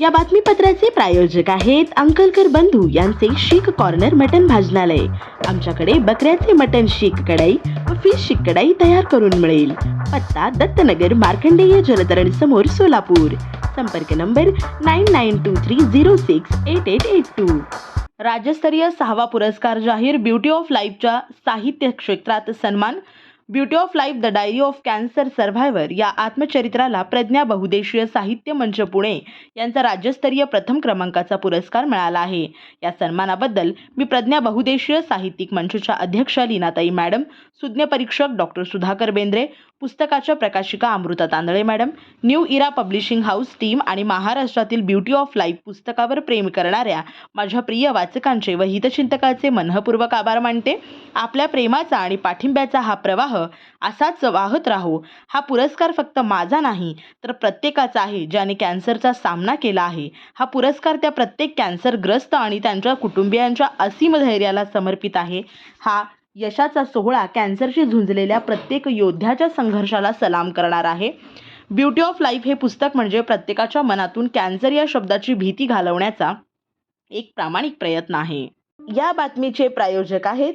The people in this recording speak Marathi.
या बातमीपत्राचे प्रायोजक आहेत अंकलकर बंधू यांचे शीख कॉर्नर मटन भाजनालय. आमच्याकडे बकऱ्याचे मटन शीख कढाई व फिश शीख कढाई तयार करून मिळेल. पत्ता दत्तनगर मार्कंडेय जलतरण समोर सोलापूर. संपर्क number nine nine two three zero six eight eight eight two राज्यस्तरीय सहावा पुरस्कार जाहीर ब्युटी ऑफ लाईफच्या साहित्य क्षेत्रात सन्मान beauty of life the diary of cancer survivor या आत्मचरित्राला प्रज्ञा बहुदेशीय साहित्य मंच पुणे यांचा राज्यस्तरीय प्रथम क्रमांकाचा पुरस्कार मिळाला आहे. या सन्मानाबद्दल मी प्रज्ञा बहुदेशीय साहित्यिक मंचच्या अध्यक्षा लीनाताई मॅडम सुज्ञ परीक्षक डॉक्टर सुधाकर बेंद्रे पुस्तकाच्या प्रकाशिका Amruta Tandale madam new era publishing house team आणि महाराष्ट्रातील ब्युटी ऑफ लाईफ पुस्तकावर प्रेम करणाऱ्या माझ्या प्रिय वाचकांचे व हितचिंतकाचे मनःपूर्वक आभार मानते. आपल्या प्रेमाचा आणि पाठिंब्याचा हा प्रवाह असाच वाहत राहो. हा पुरस्कार फक्त माझा नाही तर प्रत्येकाचा आहे ज्याने कॅन्सरचा सामना केला आहे. हा पुरस्कार त्या प्रत्येक कॅन्सरग्रस्त आणि त्यांच्या कुटुंबियांच्या असीम धैर्याला समर्पित आहे. हा यशाचा सोहळा कॅन्सरशी झुंजलेल्या प्रत्येक योद्ध्याच्या संघर्षाला सलाम करणार आहे. ब्युटी ऑफ लाईफ हे पुस्तक म्हणजे प्रत्येकाच्या मनातून कॅन्सर या शब्दाची भीती घालवण्याचा एक प्रामाणिक प्रयत्न आहे. या बातमीचे प्रायोजक आहेत